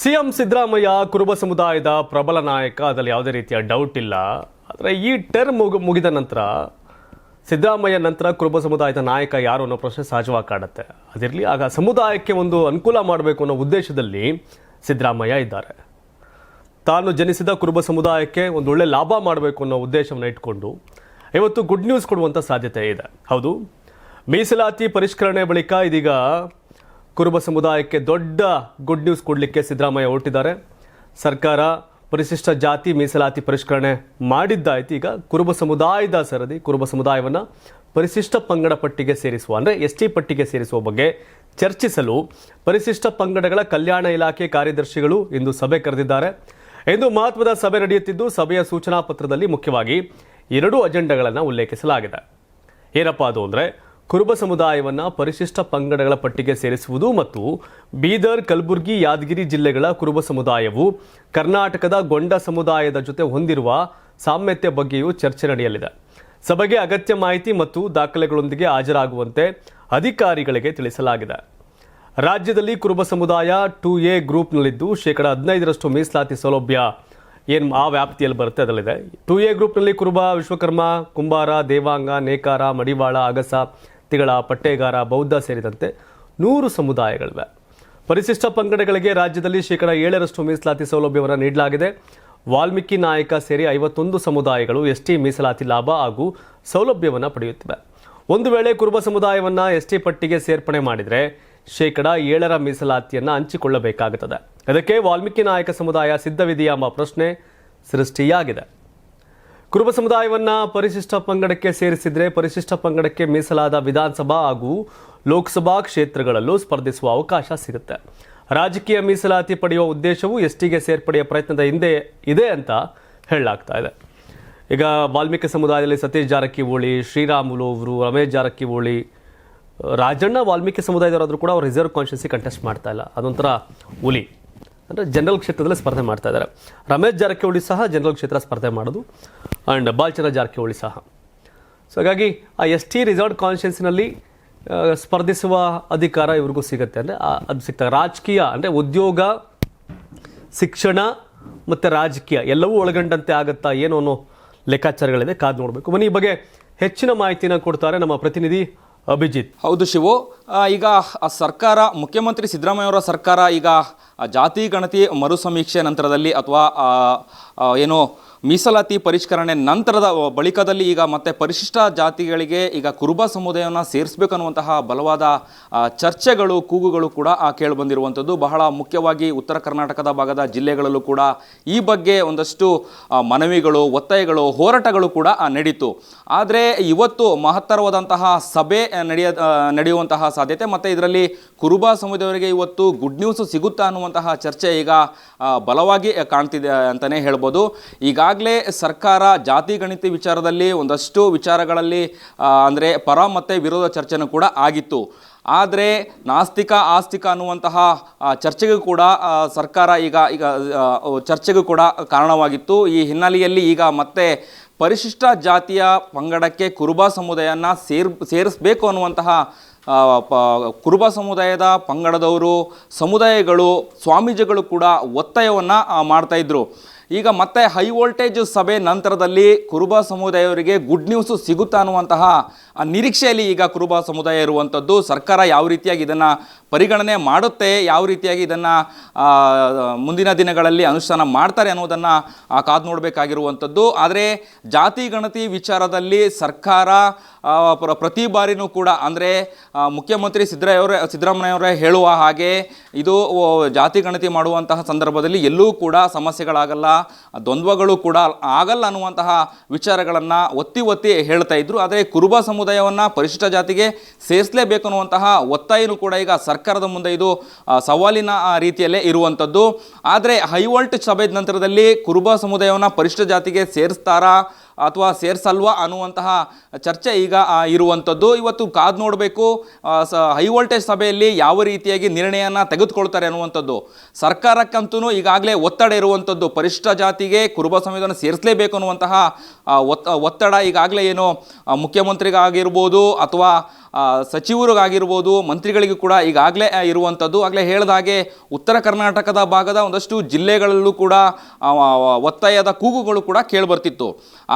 CM Siddaramaiah ಕುರುಬ ಸಮುದಾಯದ ಪ್ರಬಲ ನಾಯಕ, ಅದರಲ್ಲಿ ಯಾವುದೇ ರೀತಿಯ ಡೌಟ್ ಇಲ್ಲ. ಆದರೆ ಈ ಟರ್ಮ್ ಮುಗಿ, ಮುಗಿದ ನಂತರ, ಸಿದ್ದರಾಮಯ್ಯ ನಂತರ ಕುರುಬ ಸಮುದಾಯದ ನಾಯಕ ಯಾರು ಅನ್ನೋ ಪ್ರಶ್ನೆ ಸಹಜವಾಗಿ ಕಾಡುತ್ತೆ ಅದಿರಲಿ, ಆಗ ಸಮುದಾಯಕ್ಕೆ ಒಂದು ಅನುಕೂಲ ಮಾಡಬೇಕು ಅನ್ನೋ ಉದ್ದೇಶದಲ್ಲಿ ಸಿದ್ದರಾಮಯ್ಯ ಇದ್ದಾರೆ. ತಾನು ಜನಿಸಿದ ಕುರುಬ ಸಮುದಾಯಕ್ಕೆ ಒಂದು ಒಳ್ಳೆ ಲಾಭ ಮಾಡಬೇಕು ಅನ್ನೋ ಉದ್ದೇಶವನ್ನು ಇಟ್ಕೊಂಡು, ಇವತ್ತು ಗುಡ್ ನ್ಯೂಸ್ ಕೊಡುವಂಥ ಸಾಧ್ಯತೆ ಇದೆ. ಹೌದು. ಮೀಸಲಾತಿ ಪರಿಷ್ಕರಣೆ ಬಳಿಕ ಇದೀಗ ಕುರುಬ ಸಮುದಾಯಕ್ಕೆ ದೊಡ್ಡ ಗುಡ್ ನ್ಯೂಸ್ ಕೊಡಲಿಕ್ಕೆ ಸಿದ್ದರಾಮಯ್ಯ ಹೊರಟಿದ್ದಾರೆ. ಸರ್ಕಾರ ಪರಿಶಿಷ್ಟ ಜಾತಿ ಮೀಸಲಾತಿ ಪರಿಷ್ಕರಣೆ ಮಾಡಿದ್ದಾಯ್ತು. ಈಗ ಕುರುಬ ಸಮುದಾಯದ ಸರದಿ, ಕುರುಬ ಸಮುದಾಯವನ್ನು ಪರಿಶಿಷ್ಟ ಪಂಗಡ ಪಟ್ಟಿಗೆ ಸೇರಿಸುವ, ಅಂದರೆ ಎಸ್ ಟಿ ಪಟ್ಟಿಗೆ ಸೇರಿಸುವ ಬಗ್ಗೆ ಚರ್ಚಿಸಲು ಪರಿಶಿಷ್ಟ ಪಂಗಡಗಳ ಕಲ್ಯಾಣ ಇಲಾಖೆ ಕಾರ್ಯದರ್ಶಿಗಳು ಇಂದು ಸಭೆ ಕರೆದಿದ್ದಾರೆ. ಇಂದು ಮಹತ್ವದ ಸಭೆ ನಡೆಯುತ್ತಿದ್ದು, ಸಭೆಯ ಸೂಚನಾ ಪತ್ರದಲ್ಲಿ ಮುಖ್ಯವಾಗಿ ಎರಡು ಅಜೆಂಡಾಗಳನ್ನು ಉಲ್ಲೇಖಿಸಲಾಗಿದೆ. ಏನಪ್ಪಾ ಅದು ಅಂದರೆ ಕುರುಬ ಸಮುದಾಯವನ್ನು ಪರಿಶಿಷ್ಟ ಪಂಗಡಗಳ ಪಟ್ಟಿಗೆ ಸೇರಿಸುವುದು ಮತ್ತು ಬೀದರ್, ಕಲಬುರಗಿ, ಯಾದಗಿರಿ ಜಿಲ್ಲೆಗಳ ಕುರುಬ ಸಮುದಾಯವು ಕರ್ನಾಟಕದ ಗೊಂಡ ಸಮುದಾಯದ ಜೊತೆ ಹೊಂದಿರುವ ಸಾಮ್ಯತೆ ಬಗ್ಗೆಯೂ ಚರ್ಚೆ ನಡೆಯಲಿದೆ. ಸಭೆಗೆ ಅಗತ್ಯ ಮಾಹಿತಿ ಮತ್ತು ದಾಖಲೆಗಳೊಂದಿಗೆ ಹಾಜರಾಗುವಂತೆ ಅಧಿಕಾರಿಗಳಿಗೆ ತಿಳಿಸಲಾಗಿದೆ. ರಾಜ್ಯದಲ್ಲಿ ಕುರುಬ ಸಮುದಾಯ ಟು ಎ ಗ್ರೂಪ್ನಲ್ಲಿದ್ದು ಶೇಕಡ ಹದಿನೈದರಷ್ಟು ಮೀಸಲಾತಿ ಸೌಲಭ್ಯ ಏನು ಆ ವ್ಯಾಪ್ತಿಯಲ್ಲಿ ಬರುತ್ತೆ ಅದರಲ್ಲಿದೆ. ಟು ಎ ಗ್ರೂಪ್ನಲ್ಲಿ ಕುರುಬ, ವಿಶ್ವಕರ್ಮ, ಕುಂಬಾರ, ದೇವಾಂಗ, ನೇಕಾರ, ಮಡಿವಾಳ, ಅಗಸ ತಿಗಳ ಪಟ್ಟೇಗಾರ ಬೌದ್ಧ ಸೇರಿದಂತೆ ನೂರು ಸಮುದಾಯಗಳಿವೆ. ಪರಿಶಿಷ್ಟ ಪಂಗಡಗಳಿಗೆ ರಾಜ್ಯದಲ್ಲಿ ಶೇಕಡ ಏಳರಷ್ಟು ಮೀಸಲಾತಿ ಸೌಲಭ್ಯವನ್ನು ನೀಡಲಾಗಿದೆ. ವಾಲ್ಮೀಕಿ ನಾಯಕ ಸೇರಿ ಐವತ್ತೊಂದು ಸಮುದಾಯಗಳು ಎಸ್ಟಿ ಮೀಸಲಾತಿ ಲಾಭ ಹಾಗೂ ಸೌಲಭ್ಯವನ್ನು ಪಡೆಯುತ್ತಿವೆ. ಒಂದು ವೇಳೆ ಕುರುಬ ಸಮುದಾಯವನ್ನು ಎಸ್ಟಿ ಪಟ್ಟಿಗೆ ಸೇರ್ಪಡೆ ಮಾಡಿದರೆ ಶೇಕಡ ಏಳರ ಮೀಸಲಾತಿಯನ್ನು ಹಂಚಿಕೊಳ್ಳಬೇಕಾಗುತ್ತದೆ. ಅದಕ್ಕೆ ವಾಲ್ಮೀಕಿ ನಾಯಕ ಸಮುದಾಯ ಸಿದ್ಧವಿದೆಯಾ ಎಂಬ ಪ್ರಶ್ನೆ ಸೃಷ್ಟಿಯಾಗಿದೆ. ಕುರುಬ ಸಮುದಾಯವನ್ನ ಪರಿಶಿಷ್ಟ ಪಂಗಡಕ್ಕೆ ಸೇರಿಸಿದ್ರೆ ಪರಿಶಿಷ್ಟ ಪಂಗಡಕ್ಕೆ ಮೀಸಲಾದ ವಿಧಾನಸಭಾ ಹಾಗೂ ಲೋಕಸಭಾ ಕ್ಷೇತ್ರಗಳಲ್ಲೂ ಸ್ಪರ್ಧಿಸುವ ಅವಕಾಶ ಸಿಗುತ್ತೆ. ರಾಜಕೀಯ ಮೀಸಲಾತಿ ಪಡೆಯುವ ಉದ್ದೇಶವು ಎಸ್ಟಿಗೆ ಸೇರ್ಪಡೆಯ ಪ್ರಯತ್ನದ ಹಿಂದೆ ಇದೆ ಅಂತ ಹೇಳಲಾಗ್ತಾ ಇದೆ. ಈಗ ವಾಲ್ಮೀಕಿ ಸಮುದಾಯದಲ್ಲಿ ಸತೀಶ್ ಜಾರಕಿಹೊಳಿ, ಶ್ರೀರಾಮುಲು ಅವರು, ರಮೇಶ್ ಜಾರಕಿಹೊಳಿ, ರಾಜಣ್ಣ ವಾಲ್ಮೀಕಿ ಸಮುದಾಯದವರಾದರೂ ಕೂಡ ಅವ್ರು ರಿಸರ್ವ್ ಕಾನ್ಷಿಯನ್ಸಿ ಕಂಟೆಸ್ಟ್ ಮಾಡ್ತಾ ಇಲ್ಲ. ಅದೊಂಥರ ಹುಲಿ. ಅಂದರೆ ಜನರಲ್ ಕ್ಷೇತ್ರದಲ್ಲಿ ಸ್ಪರ್ಧೆ ಮಾಡ್ತಾ ಇದ್ದಾರೆ. ರಮೇಶ್ ಜಾರಕಿಹೊಳಿ ಸಹ ಜನರಲ್ ಕ್ಷೇತ್ರ ಸ್ಪರ್ಧೆ ಮಾಡೋದು. ಆ್ಯಂಡ್ ಬಾಲ್ಚಂದ್ರ ಜಾರಕಿಹೊಳಿ ಸಹ. ಸೊ ಹಾಗಾಗಿ ಆ ಎಸ್ ಟಿ ರಿಸರ್ವ್ ಕಾನ್ಸ್ಟಿಟ್ಯೂನ್ಸಿನಲ್ಲಿ ಸ್ಪರ್ಧಿಸುವ ಅಧಿಕಾರ ಇವ್ರಿಗೂ ಸಿಗುತ್ತೆ. ಅಂದರೆ ಅದು ಸಿಗ್ತದೆ. ರಾಜಕೀಯ, ಅಂದರೆ ಉದ್ಯೋಗ, ಶಿಕ್ಷಣ ಮತ್ತು ರಾಜಕೀಯ ಎಲ್ಲವೂ ಒಳಗೊಂಡಂತೆ ಆಗುತ್ತಾ ಏನು ಅನ್ನೋ ಲೆಕ್ಕಾಚಾರಗಳಿದೆ. ಕಾದು ನೋಡಬೇಕು. ಬನ್ನಿ, ಈ ಬಗ್ಗೆ ಹೆಚ್ಚಿನ ಮಾಹಿತಿನ ಕೊಡ್ತಾರೆ ನಮ್ಮ ಪ್ರತಿನಿಧಿ ಅಭಿಜಿತ್. ಹೌದು ಶಿವು. ಈಗ ಸರ್ಕಾರ, ಮುಖ್ಯಮಂತ್ರಿ ಸಿದ್ದರಾಮಯ್ಯವರ ಸರ್ಕಾರ ಈಗ ಜಾತಿ ಗಣತಿ ಮರು ಸಮೀಕ್ಷೆ ನಂತರದಲ್ಲಿ ಅಥವಾ ಏನು ಮೀಸಲಾತಿ ಪರಿಷ್ಕರಣೆ ನಂತರದ ಬಳಿಕದಲ್ಲಿ ಈಗ ಮತ್ತೆ ಪರಿಶಿಷ್ಟ ಜಾತಿಗಳಿಗೆ ಈಗ ಕುರುಬ ಸಮುದಾಯವನ್ನು ಸೇರಿಸಬೇಕನ್ನುವಂತಹ ಬಲವಾದ ಚರ್ಚೆಗಳು, ಕೂಗುಗಳು ಕೂಡ ಕೇಳಿಬಂದಿರುವಂಥದ್ದು ಬಹಳ ಮುಖ್ಯವಾಗಿ ಉತ್ತರ ಕರ್ನಾಟಕದ ಭಾಗದ ಜಿಲ್ಲೆಗಳಲ್ಲೂ ಕೂಡ ಈ ಬಗ್ಗೆ ಒಂದಷ್ಟು ಮನವಿಗಳು, ಒತ್ತಾಯಗಳು, ಹೋರಾಟಗಳು ಕೂಡ ನಡೀತು. ಆದರೆ ಇವತ್ತು ಮಹತ್ತರವಾದಂತಹ ಸಭೆ ನಡೆಯ ನಡೆಯುವಂತಹ ಸಾಧ್ಯತೆ. ಮತ್ತು ಇದರಲ್ಲಿ ಕುರುಬ ಸಮುದಾಯವರಿಗೆ ಇವತ್ತು ಗುಡ್ ನ್ಯೂಸ್ ಸಿಗುತ್ತಾ ಅನ್ನುವಂತಹ ಚರ್ಚೆ ಈಗ ಬಲವಾಗಿ ಕಾಣ್ತಿದೆ ಅಂತಲೇ ಹೇಳ್ಬೋದು. ಈಗಾಗಲೇ ಸರ್ಕಾರ ಜಾತಿ ಗಣಿತಿ ವಿಚಾರದಲ್ಲಿ ಒಂದಷ್ಟು ವಿಚಾರಗಳಲ್ಲಿ ಅಂದರೆ ಪರ ಮತ್ತು ವಿರೋಧ ಚರ್ಚೆನೂ ಕೂಡ ಆಗಿತ್ತು. ಆದರೆ ನಾಸ್ತಿಕ ಆಸ್ತಿಕ ಅನ್ನುವಂತಹ ಚರ್ಚೆಗೂ ಕೂಡ ಸರ್ಕಾರ ಈಗ ಈಗ ಚರ್ಚೆಗೂ ಕೂಡ ಕಾರಣವಾಗಿತ್ತು. ಈ ಹಿನ್ನೆಲೆಯಲ್ಲಿ ಈಗ ಮತ್ತೆ ಪರಿಶಿಷ್ಟ ಜಾತಿಯ ಪಂಗಡಕ್ಕೆ ಕುರುಬ ಸಮುದಾಯನ ಸೇರ್, ಸೇರಿಸಬೇಕು ಅನ್ನುವಂತಹ ಪ- ಕುರುಬ ಸಮುದಾಯದ ಪಂಗಡದವರು, ಸಮುದಾಯಗಳು, ಸ್ವಾಮೀಜಿಗಳು ಕೂಡ ಒತ್ತಾಯವನ್ನು ಮಾಡ್ತಾಯಿದ್ರು ಈಗ ಮತ್ತೆ ಹೈ ವೋಲ್ಟೇಜ್ ಸಭೆ ನಂತರದಲ್ಲಿ ಕುರುಬ ಸಮುದಾಯವರಿಗೆ ಗುಡ್ ನ್ಯೂಸು ಸಿಗುತ್ತಾ ಅನ್ನುವಂತಹ ನಿರೀಕ್ಷೆಯಲ್ಲಿ ಈಗ ಕುರುಬ ಸಮುದಾಯ ಇರುವಂಥದ್ದು ಸರ್ಕಾರ ಯಾವ ರೀತಿಯಾಗಿ ಇದನ್ನು ಪರಿಗಣನೆ ಮಾಡುತ್ತೆ, ಯಾವ ರೀತಿಯಾಗಿ ಇದನ್ನು ಮುಂದಿನ ದಿನಗಳಲ್ಲಿ ಅನುಷ್ಠಾನ ಮಾಡ್ತಾರೆ ಅನ್ನೋದನ್ನು ಕಾದು ನೋಡಬೇಕಾಗಿರುವಂಥದ್ದು. ಆದರೆ ಜಾತಿ ಗಣತಿ ವಿಚಾರದಲ್ಲಿ ಸರ್ಕಾರ ಪ್ರತಿ ಬಾರಿನೂ ಕೂಡ ಅಂದರೆ ಮುಖ್ಯಮಂತ್ರಿ ಸಿದ್ದರಾಮಯ್ಯವರೇ ಸಿದ್ದರಾಮಯ್ಯವರೇ ಹೇಳುವ ಹಾಗೆ ಇದು ಜಾತಿ ಗಣತಿ ಮಾಡುವಂತಹ ಸಂದರ್ಭದಲ್ಲಿ ಎಲ್ಲೂ ಕೂಡ ಸಮಸ್ಯೆಗಳಾಗಲ್ಲ, ದ್ವಂದ್ವಗಳು ಕೂಡ ಆಗಲ್ಲ ಅನ್ನುವಂತಹ ವಿಚಾರಗಳನ್ನು ಒತ್ತಿ ಒತ್ತಿ ಹೇಳ್ತಾ ಇದ್ರು. ಆದರೆ ಕುರುಬ ಸಮುದಾಯವನ್ನು ಪರಿಶಿಷ್ಟ ಜಾತಿಗೆ ಸೇರಿಸಲೇಬೇಕು ಅನ್ನುವಂತಹ ಒತ್ತಾಯನೂ ಕೂಡ ಈಗ ಸರ್ಕಾರದ ಮುಂದೆ ಇದು ಸವಾಲಿನ ರೀತಿಯಲ್ಲೇ ಇರುವಂಥದ್ದು ಆದರೆ ಹೈವೋಲ್ಟ್ ಸಭೆ ನಂತರದಲ್ಲಿ ಕುರುಬ ಸಮುದಾಯವನ್ನು ಪರಿಶಿಷ್ಟ ಜಾತಿಗೆ ಸೇರಿಸ್ತಾರಾ ಅಥವಾ ಸೇರಿಸಲ್ವಾ ಅನ್ನುವಂತಹ ಚರ್ಚೆ ಈಗ ಇರುವಂಥದ್ದು. ಇವತ್ತು ಕಾದು ನೋಡಬೇಕು ಸ, ಹೈ ವೋಲ್ಟೇಜ್ ಸಭೆಯಲ್ಲಿ ಯಾವ ರೀತಿಯಾಗಿ ನಿರ್ಣಯನ ತೆಗೆದುಕೊಳ್ತಾರೆ ಅನ್ನುವಂಥದ್ದು. ಸರ್ಕಾರಕ್ಕಂತೂ ಈಗಾಗಲೇ ಒತ್ತಡ ಇರುವಂಥದ್ದು. ಪರಿಶಿಷ್ಟ ಜಾತಿಗೆ ಕುರುಬ ಸಂವಿಧಾನ ಸೇರಿಸಲೇಬೇಕು ಅನ್ನುವಂತಹ ಒತ್ತ, ಒತ್ತಡ ಈಗಾಗಲೇ ಏನು ಮುಖ್ಯಮಂತ್ರಿಗಾಗಿರ್ಬೋದು ಅಥವಾ ಸಚಿವರಿಗಾಗಿರ್ಬೋದು, ಮಂತ್ರಿಗಳಿಗೂ ಕೂಡ ಈಗಾಗಲೇ ಇರುವಂಥದ್ದು. ಆಗಲೇ ಹೇಳಿದ ಹಾಗೆ ಉತ್ತರ ಕರ್ನಾಟಕದ ಭಾಗದ ಒಂದಷ್ಟು ಜಿಲ್ಲೆಗಳಲ್ಲೂ ಕೂಡ ಒತ್ತಾಯದ ಕೂಗುಗಳು ಕೂಡ ಕೇಳಿಬರ್ತಿತ್ತು.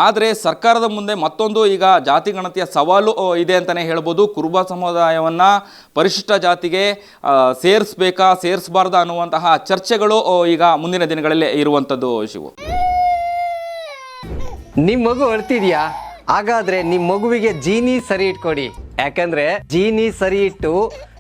ಆದರೆ ಸರ್ಕಾರದ ಮುಂದೆ ಮತ್ತೊಂದು ಈಗ ಜಾತಿ ಗಣತಿಯ ಸವಾಲು ಇದೆ ಅಂತಲೇ ಹೇಳ್ಬೋದು. ಕುರುಬ ಸಮುದಾಯವನ್ನು ಪರಿಶಿಷ್ಟ ಜಾತಿಗೆ ಸೇರಿಸ್ಬೇಕಾ, ಸೇರಿಸಬಾರ್ದ ಅನ್ನುವಂತಹ ಚರ್ಚೆಗಳು ಈಗ ಮುಂದಿನ ದಿನಗಳಲ್ಲಿ ಇರುವಂಥದ್ದು ಶಿವು. ನಿಮ್ಮ ಮಗು ಅಳ್ತಿದ್ಯಾ? ಹಾಗಾದರೆ ನಿಮ್ಮ ಮಗುವಿಗೆ ಜೀನಿ ಸರಿ ಇಟ್ಕೊಡಿ. ಯಾಕಂದ್ರೆ ಜೀನಿ ಸರಿ ಇಟ್ಟು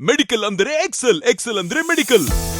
ಮೆಡಿಕಲ್ ಅಂದರೆ ಎಕ್ಸೆಲ್ ಎಕ್ಸೆಲ್ ಅಂದ್ರೆ ಮೆಡಿಕಲ್